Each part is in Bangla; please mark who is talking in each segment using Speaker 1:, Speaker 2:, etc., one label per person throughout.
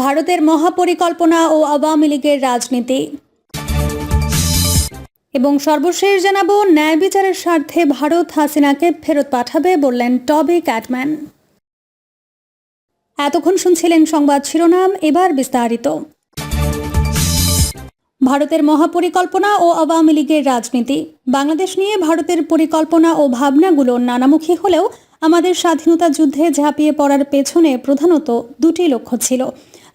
Speaker 1: ভারতের মহাপরিকল্পনা ও আওয়ামী লীগের রাজনীতি। এবং সর্বশেষ জানাব, ন্যায় বিচারের স্বার্থে ভারত হাসিনাকে ফেরত পাঠাবে বললেন টবি ক্যাটম্যান। এতক্ষণ শুনছিলেন সংবাদ শিরোনাম, এবার বিস্তারিত। ভারতের মহাপরিকল্পনা ও আওয়ামী লীগের রাজনীতি। বাংলাদেশ নিয়ে ভারতের পরিকল্পনা ও ভাবনাগুলো নানামুখী হলেও আমাদের স্বাধীনতা যুদ্ধে ঝাঁপিয়ে পড়ার পেছনে প্রধানত দুটি লক্ষ্য ছিল।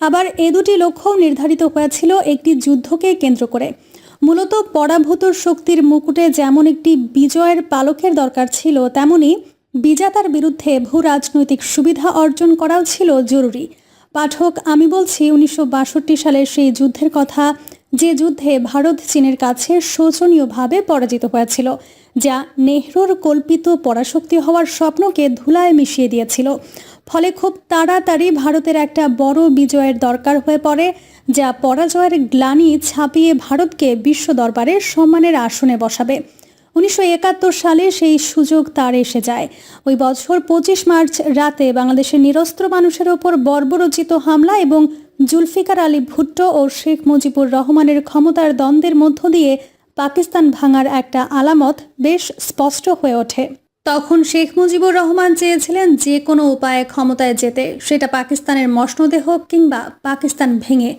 Speaker 1: আবার এ দুটি লক্ষ্যও নির্ধারিত হয়েছিল একটি যুদ্ধকে কেন্দ্র করে। মূলত পরাভূত শক্তির মুকুটে যেমন একটি বিজয়ের পালকের দরকার ছিল, তেমনি বিজাতার বিরুদ্ধে ভূ রাজনৈতিক সুবিধা অর্জন করাও ছিল জরুরি। পাঠক, আমি বলছি উনিশশো বাষট্টি সালের সেই যুদ্ধের কথা, যে যুদ্ধে ভারত চীনের কাছে শোচনীয়ভাবে পরাজিত হয়েছিল, যা নেহরুর কল্পিত পরাশক্তি হওয়ার স্বপ্নকে ধুলায় মিশিয়ে দিয়েছিল। ফলে খুব তাড়াতাড়ি ভারতের একটা বড় বিজয়ের দরকার হয়ে পড়ে, যা পরাজয়ের গ্লানি ছাপিয়ে ভারতকে বিশ্ব দরবারে সম্মানের আসনে বসাবে। উনিশশো একাত্তর সালে সেই সুযোগ তার এসে যায়। ওই বছর পঁচিশ মার্চ রাতে বাংলাদেশের নিরস্ত্র মানুষের ওপর বর্বরচিত হামলা এবং জুলফিকার আলী ভুট্টো ও শেখ মুজিবুর রহমানের ক্ষমতার দ্বন্দ্বের মধ্য দিয়ে পাকিস্তান ভাঙার একটা আলামত বেশ স্পষ্ট হয়ে ওঠে। তখন শেখ মুজিবুর রহমান চেয়েছিলেন যে কোনো উপায়ে ক্ষমতায় যেতে। সেটা পাকিস্তানের মসনদে হোক কিংবা পাকিস্তান ভেঙে।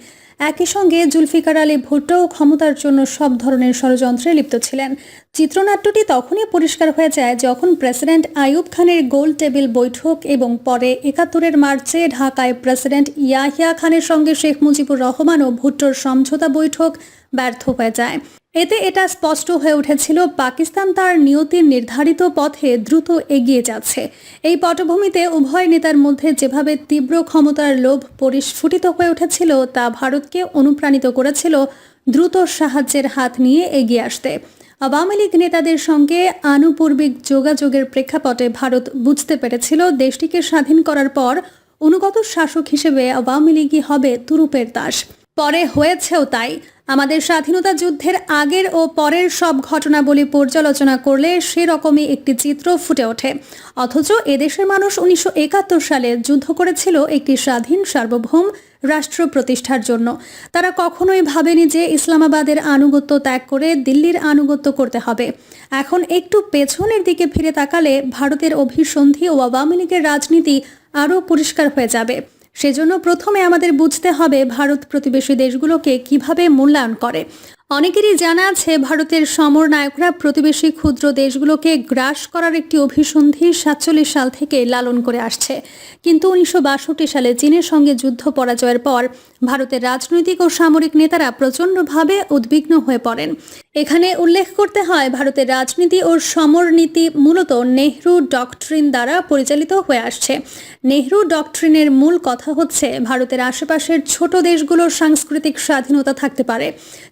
Speaker 1: একই সঙ্গে জুলফিকার আলী ভুট্টোও ক্ষমতার জন্য সব ধরনের ষড়যন্ত্রে লিপ্ত ছিলেন। চিত্রনাট্যটি তখনই পরিষ্কার হয়ে যায় যখন প্রেসিডেন্ট আইয়ুব খানের গোল টেবিল বৈঠক এবং পরে একাত্তরের মার্চে ঢাকায় প্রেসিডেন্ট ইয়াহিয়া খানের সঙ্গে শেখ মুজিবুর রহমান ও ভুট্টোর সমঝোতা বৈঠক ব্যর্থ হয়ে যায়। এতে এটা স্পষ্ট হয়ে উঠেছিল, পাকিস্তান তার নিয়তির নির্ধারিত পথে দ্রুত এগিয়ে যাচ্ছে। এই পটভূমিতে উভয় নেতার মধ্যে যেভাবে তীব্র ক্ষমতার লোভ পরিস্ফুটিত হয়ে উঠেছিল, তা ভারতকে অনুপ্রাণিত করেছিল দ্রুত সাহায্যের হাত নিয়ে এগিয়ে আসতে। আওয়ামী লীগ নেতাদের সঙ্গে আনুপূর্বিক যোগাযোগের প্রেক্ষাপটে ভারত বুঝতে পেরেছিল, দেশটিকে স্বাধীন করার পর অনুগত শাসক হিসেবে আওয়ামী লীগই হবে তুরুপের দাস। পরে হয়েছেও তাই। আমাদের স্বাধীনতা যুদ্ধের আগের ও পরের সব ঘটনাবলী পর্যালোচনা করলে সেরকমই একটি চিত্র ফুটে ওঠে। অথচ এদেশের মানুষ উনিশশো একাত্তর সালে যুদ্ধ করেছিল একটি স্বাধীন সার্বভৌম রাষ্ট্র প্রতিষ্ঠার জন্য। তারা কখনোই ভাবেনি যে ইসলামাবাদের আনুগত্য ত্যাগ করে দিল্লির আনুগত্য করতে হবে। এখন একটু পেছনের দিকে ফিরে তাকালে ভারতের অভিসন্ধি ও আওয়ামী লীগের রাজনীতি আরও পরিষ্কার হয়ে যাবে। সেজন্য প্রথমে আমাদের বুঝতে হবে ভারত প্রতিবেশী দেশগুলোকে কীভাবে মূল্যায়ন করে। অনেকেরই জানা আছে, ভারতের সমর নায়করা প্রতিবেশী ক্ষুদ্র দেশগুলোকে গ্রাস করার একটি অভিসন্ধি সাতচল্লিশ সাল থেকে লালন করে আসছে। কিন্তু উনিশশো বাষট্টি সালে চীনের সঙ্গে যুদ্ধ পরাজয়ের পর ভারতের রাজনৈতিক ও সামরিক নেতারা প্রচণ্ডভাবে উদ্বিগ্ন হয়ে পড়েন। এখানে উল্লেখ করতে হয়, ভারতের রাজনীতি ও সমর নীতি মূলত নেহরু ডকট্রিন দ্বারা পরিচালিত হয়ে আসছে। নেহরু ডকট্রিনের মূল কথা হচ্ছে, ভারতের আশেপাশের ছোট দেশগুলোর সাংস্কৃতিক স্বাধীনতা থাকতে পারে।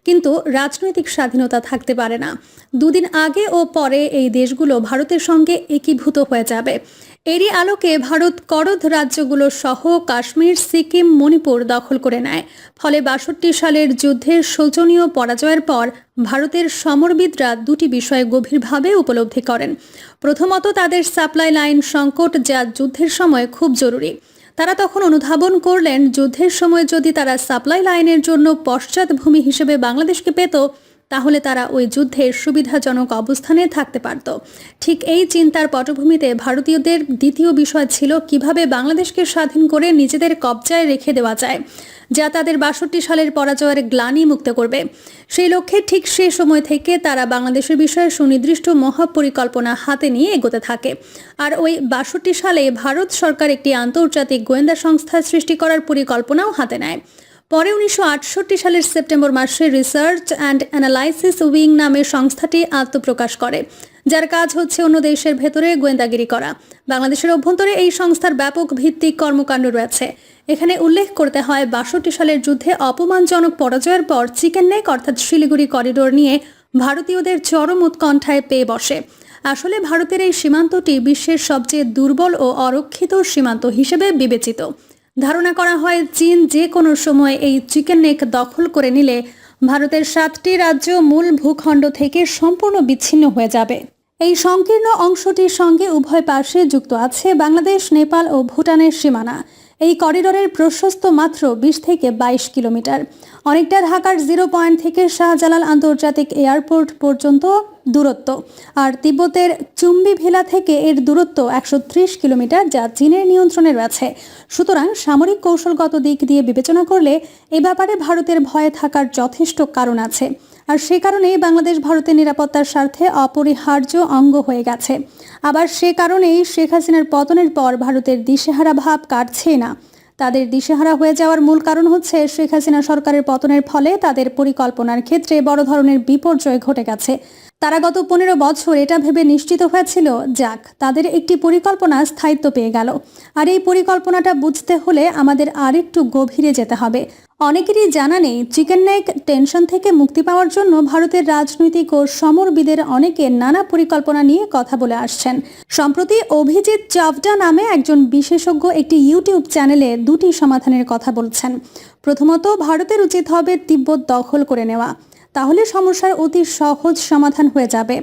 Speaker 1: কিন্তু রাজনৈতিক স্বাধীনতা থাকতে পারে না। দুদিন আগে ও পরে এই দেশগুলো ভারতের সঙ্গে একীভূত হয়ে যাবে। এরই আলোকে ভারত করদ রাজ্যগুলো সহ কাশ্মীর, সিকিম, মণিপুর দখল করে নেয়। ফলে বাষট্টি সালের যুদ্ধের শোচনীয় পরাজয়ের পর ভারতের সমরবিদরা দুটি বিষয়ে গভীরভাবে উপলব্ধি করেন। প্রথমত, তাদের সাপ্লাই লাইন সংকট যা যুদ্ধের সময় খুব জরুরি। তারা তখন অনুধাবন করলেন, যুদ্ধের সময় যদি তারা সাপ্লাই লাইনের জন্য পশ্চাৎভূমি হিসেবে বাংলাদেশকে পেত তাহলে তারা ওই যুদ্ধের সুবিধাজনক অবস্থানে থাকতে পারত। ঠিক এই চিন্তার পটভূমিতে ভারতীয়দের দ্বিতীয় বিষয় ছিল কীভাবে বাংলাদেশকে স্বাধীন করে নিজেদের কবজায় রেখে দেওয়া যায়, যা তাদের বাষট্টি সালের পরাজয়ের গ্লানি মুক্ত করবে। সেই লক্ষ্যে ঠিক সে সময় থেকে তারা বাংলাদেশের বিষয়ে সুনির্দিষ্ট মহাপরিকল্পনা হাতে নিয়ে এগোতে থাকে। আর ওই বাষট্টি সালে ভারত সরকার একটি আন্তর্জাতিক গোয়েন্দা সংস্থা সৃষ্টি করার পরিকল্পনাও হাতে নেয়। পরে উনিশশো আটষট্টি সালের সেপ্টেম্বর মাসে রিসার্চ অ্যান্ড অ্যানালাইসিস উইং নামের সংস্থাটি আত্মপ্রকাশ করে, যার কাজ হচ্ছে অন্য দেশের ভেতরে গোয়েন্দাগিরি করা। বাংলাদেশের অভ্যন্তরে এই সংস্থার ব্যাপক ভিত্তিক কর্মকাণ্ড রয়েছে। এখানে উল্লেখ করতে হয়, বাষট্টি সালের যুদ্ধে অপমানজনক পরাজয়ের পর চিকেন নেক, অর্থাৎ শিলিগুড়ি করিডোর নিয়ে ভারতীয়দের চরম উৎকণ্ঠায় পেয়ে বসে। আসলে ভারতের এই সীমান্তটি বিশ্বের সবচেয়ে দুর্বল ও অরক্ষিত সীমান্ত হিসেবে বিবেচিত। ধারণা করা হয় চীন যে কোনো সময় এই চিকেন নেক দখল করে নিলে ভারতের সাতটি রাজ্য মূল ভূখণ্ড থেকে সম্পূর্ণ বিচ্ছিন্ন হয়ে যাবে। এই সংকীর্ণ অংশটির সঙ্গে উভয় পাশে যুক্ত আছে বাংলাদেশ, নেপাল ও ভুটানের সীমানা। এই করিডোরের প্রশস্ত মাত্র বিশ থেকে বাইশ কিলোমিটার। অনেকটা ঢাকার জিরো পয়েন্ট থেকে শাহজালাল আন্তর্জাতিক এয়ারপোর্ট পর্যন্ত দূরত্ব। আর তিব্বতের চুম্বি ভিলা থেকে এর দূরত্ব একশো ত্রিশ কিলোমিটার, যা চীনের নিয়ন্ত্রণে রয়েছে। সুতরাং সামরিক কৌশলগত দিক দিয়ে বিবেচনা করলে এ ব্যাপারে ভারতের ভয়ে থাকার যথেষ্ট কারণ আছে। আর সে কারণেই বাংলাদেশ ভারতের নিরাপত্তার স্বার্থে অপরিহার্য অঙ্গ হয়ে গেছে। আবার সে কারণেই শেখ হাসিনার পতনের পর ভারতের দিশেহারা ভাব কাটছে না। তাদের দিশেহারা হয়ে যাওয়ার মূল কারণ হচ্ছে শেখ হাসিনা সরকারের পতনের ফলে তাদের পরিকল্পনার ক্ষেত্রে বড় ধরনের বিপর্যয় ঘটে গেছে। তারা গত পনেরো বছর এটা ভেবে নিশ্চিত হয়েছিল, যাক, তাদের একটি পরিকল্পনা স্থায়িত্ব পেয়ে গেল। আর এই পরিকল্পনাটা বুঝতে হলে আমাদের আরেকটু গভীরে যেতে হবে। অনেকেরই জানা নেই, চিকেন নেক টেনশন থেকে মুক্তি পাওয়ার জন্য ভারতের রাজনৈতিক ও সমরবিদের অনেকে নানা পরিকল্পনা নিয়ে কথা বলে আসছেন। সম্প্রতি অভিজিৎ চাভডা নামে একজন বিশেষজ্ঞ একটি ইউটিউব চ্যানেলে দুটি সমাধানের কথা বলছেন। প্রথমত ভারতের উচিত হবে তিব্বত দখল করে নেওয়া। তাহলে সমস্যার অতি সহজ সমাধান হয়ে যাবে।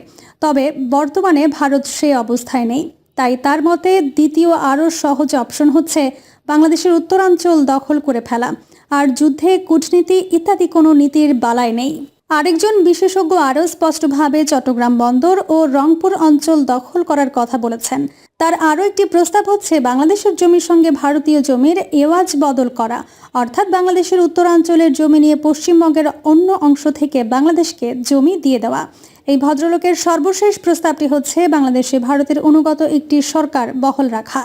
Speaker 1: তবে বর্তমানে ভারত সে অবস্থায় নেই। তাই তার মতে দ্বিতীয় আরও সহজ অপশন হচ্ছে বাংলাদেশের উত্তরাঞ্চল দখল করে ফেলা। আর যুদ্ধে কূটনীতি ইত্যাদি কোনো নীতির বালাই নেই। আরেকজন বিশেষজ্ঞ আরও স্পষ্টভাবে চট্টগ্রাম বন্দর ও রংপুর অঞ্চল দখল করার কথা বলেছেন। তার আরও একটি প্রস্তাব হচ্ছে, বাংলাদেশের জমির সঙ্গে ভারতীয় জমির এওয়াজ বদল করা। অর্থাৎ বাংলাদেশের উত্তরাঞ্চলের জমি নিয়ে পশ্চিমবঙ্গের অন্য অংশ থেকে বাংলাদেশকে জমি দিয়ে দেওয়া। এই ভদ্রলোকের সর্বশেষ প্রস্তাবটি হচ্ছে, বাংলাদেশে ভারতের অনুগত একটি সরকার বহল রাখা।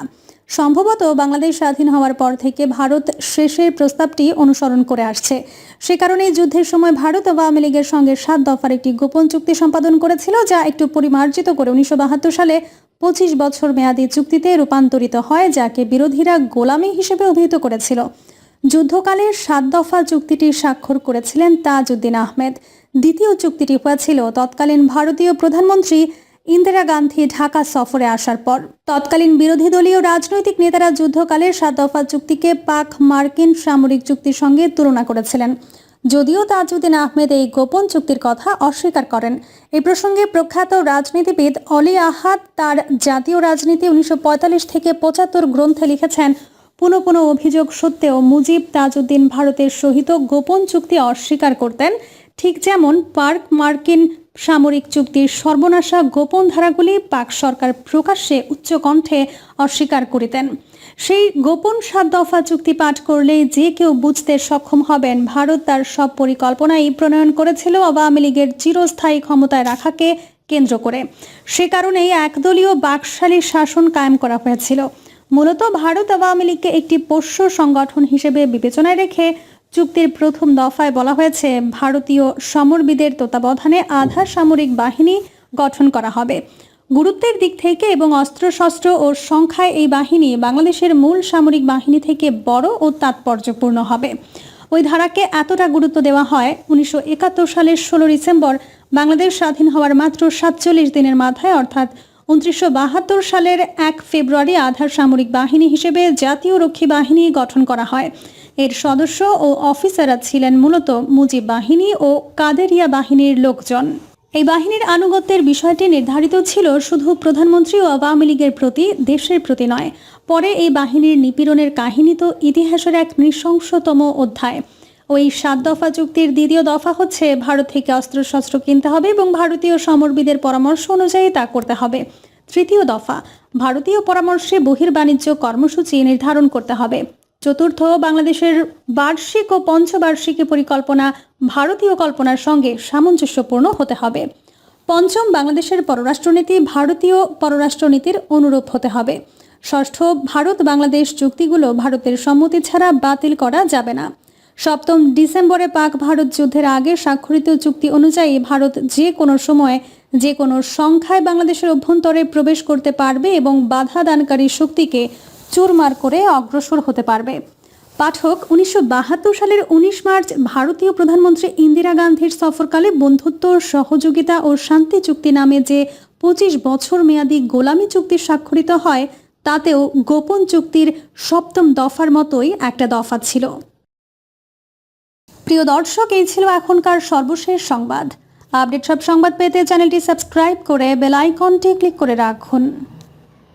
Speaker 1: সম্ভবত বাংলাদেশ স্বাধীন হওয়ার পর থেকে ভারত শেষের প্রস্তাবটি অনুসরণ করে আসছে। সে কারণে যুদ্ধের সময় ভারত আওয়ামী লীগের সঙ্গে সাত দফার একটি গোপন চুক্তি সম্পাদন করেছিল, যা একটু পরিমার্জিত করে উনিশশো বাহাত্তর সালে পঁচিশ বছর মেয়াদী চুক্তিতে রূপান্তরিত হয়, যাকে বিরোধীরা গোলামি হিসেবে অভিহিত করেছিল। যুদ্ধকালে সাত দফা চুক্তিটি স্বাক্ষর করেছিলেন তাজউদ্দিন আহমেদ। দ্বিতীয় চুক্তিটি হয়েছিল তৎকালীন ভারতীয় প্রধানমন্ত্রী ইন্দিরা গান্ধী ঢাকা সফরে আসার পর। তৎকালীন বিরোধী দলীয় রাজনৈতিক নেতারা যুদ্ধকালে সাত দফা চুক্তিকে পাক মার্কিন সামরিক চুক্তির সঙ্গে তুলনা করেছিলেন। যদিও তাজউদ্দিন আহমেদ এই গোপন চুক্তির কথা অস্বীকার করেন। এই প্রসঙ্গে প্রখ্যাত রাজনীতিবিদ অলি আহাদ তার জাতীয় রাজনীতি উনিশশো পঁয়তাল্লিশ থেকে পঁচাত্তর গ্রন্থে লিখেছেন, পুনঃ পুনঃ অভিযোগ সত্ত্বেও মুজিব তাজউদ্দিন ভারতের সহিত গোপন চুক্তি অস্বীকার করতেন। ঠিক যেমন পার্ক, মার্কিন সামরিক চুক্তির সর্বনাশা গোপন ধারাগুলি পাক সরকার প্রকাশ্যে উচ্চকণ্ঠে অস্বীকার করিতেন সেই গোপন সাত দফা চুক্তি পাঠ করলে যে কেউ বুঝতে সক্ষম হবেন, ভারত তার সব পরিকল্পনাই প্রণয়ন করেছিল আওয়ামী লীগের চিরস্থায়ী ক্ষমতায় রাখাকে কেন্দ্র করে। সে কারণেই একদলীয় বাকশালী শাসন কায়েম করা হয়েছিল। মূলত ভারত আওয়ামী লীগকে একটি পোষ্য সংগঠন হিসেবে বিবেচনায় রেখে চুক্তির প্রথম দফায় বলা হয়েছে, ভারতীয় সমরবিদের তত্ত্বাবধানে আধা সামরিক বাহিনী গঠন করা হবে। গুরুত্বের দিক থেকে এবং অস্ত্রশস্ত্র ও সংখ্যায় এই বাহিনী বাংলাদেশের মূল সামরিক বাহিনী থেকে বড় ও তাৎপর্যপূর্ণ হবে। ওই ধারাকে এতটা গুরুত্ব দেওয়া হয়, উনিশশো একাত্তর সালের ষোলো ডিসেম্বর, বাংলাদেশ স্বাধীন হওয়ার মাত্র সাতচল্লিশ দিনের মাথায়, অর্থাৎ উনত্রিশশো সালের এক ফেব্রুয়ারি আধার সামরিক বাহিনী হিসেবে জাতীয় রক্ষী বাহিনী গঠন করা হয়। এর সদস্য ও অফিসাররা ছিলেন মূলত মুজিব বাহিনী ও কাদেরিয়া বাহিনীর লোকজন। এই বাহিনীর আনুগত্যের বিষয়টি নির্ধারিত ছিল শুধু প্রধানমন্ত্রী ও আওয়ামী লীগের প্রতি, দেশের প্রতি নয়। পরে এই বাহিনীর নিপীড়নের কাহিনী তো ইতিহাসের এক নৃশংসতম অধ্যায়। ওই সাত দফা চুক্তির দ্বিতীয় দফা হচ্ছে, ভারত থেকে অস্ত্রশস্ত্র কিনতে হবে এবং ভারতীয় সমরবিদের পরামর্শ অনুযায়ী তা করতে হবে। তৃতীয় দফা, ভারতীয় পরামর্শে বহির্বাণিজ্য কর্মসূচি নির্ধারণ করতে হবে। চতুর্থ বাংলাদেশের বার্ষিক ও পঞ্চবার্ষিকী পরিকল্পনা ভারতীয় কল্পনার সঙ্গে সামঞ্জস্যপূর্ণ হতে হবে। পঞ্চম বাংলাদেশের পররাষ্ট্রনীতি ভারতীয় পররাষ্ট্রনীতির অনুরূপ হতে হবে। ষষ্ঠ ভারত বাংলাদেশ চুক্তিগুলো ভারতের সম্মতি ছাড়া বাতিল করা যাবে না। সপ্তম ডিসেম্বরে পাক ভারত যুদ্ধের আগে স্বাক্ষরিত চুক্তি অনুযায়ী ভারত যে কোনো সময় যে কোনো সংখ্যায় বাংলাদেশের অভ্যন্তরে প্রবেশ করতে পারবে এবং বাধা দানকারী শক্তিকে চুরমার করে অগ্রসর হতে পারবে। পাঠক উনিশশো বাহাত্তর সালের উনিশ মার্চ ভারতীয় প্রধানমন্ত্রী ইন্দিরা গান্ধীর সফরকালে বন্ধুত্ব, সহযোগিতা ও শান্তি চুক্তি নামে যে পঁচিশ বছর মেয়াদী গোলামি চুক্তি স্বাক্ষরিত হয়, তাতেও গোপন চুক্তির সপ্তম দফার মতোই একটা দফা ছিল। প্রিয় দর্শক, এই ছিল এখনকার সর্বশেষ সংবাদ। আপডেট সব সংবাদ পেতে চ্যানেলটি সাবস্ক্রাইব করে বেল আইকনটি ক্লিক করে রাখুন।